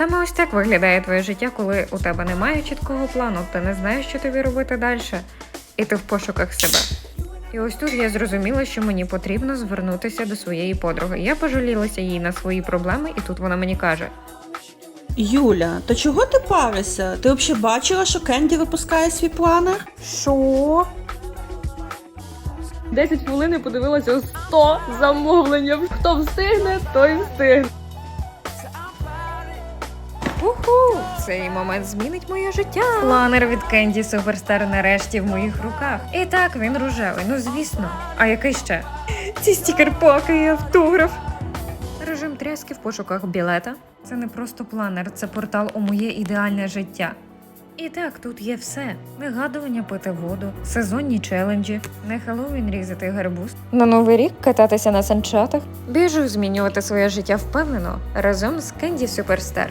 Саме ось так виглядає твоє життя, коли у тебе немає чіткого плану, ти не знаєш, що тобі робити далі, і ти в пошуках себе. І ось тут я зрозуміла, що мені потрібно звернутися до своєї подруги. Я пожалілася їй на свої проблеми, і тут вона мені каже: Юля, то чого ти паришся? Ти взагалі бачила, що Кенді випускає свій планер? Що? 10 хвилин і подивилася 100 замовлень. Хто встигне, той встигне. Уху! Цей момент змінить моє життя. Планер від Кенді Суперстар нарешті в моїх руках. І так, він рожевий, ну звісно. А який ще? Ці стікер-паки і автограф. Режим тряски в пошуках білета. Це не просто планер, це портал у моє ідеальне життя. І так, тут є все: вигадування пити воду, сезонні челенджі, на Хеллоуін різати гарбуз. На новий рік кататися на санчатах. Біжу змінювати своє життя впевнено разом з Кенді Суперстар.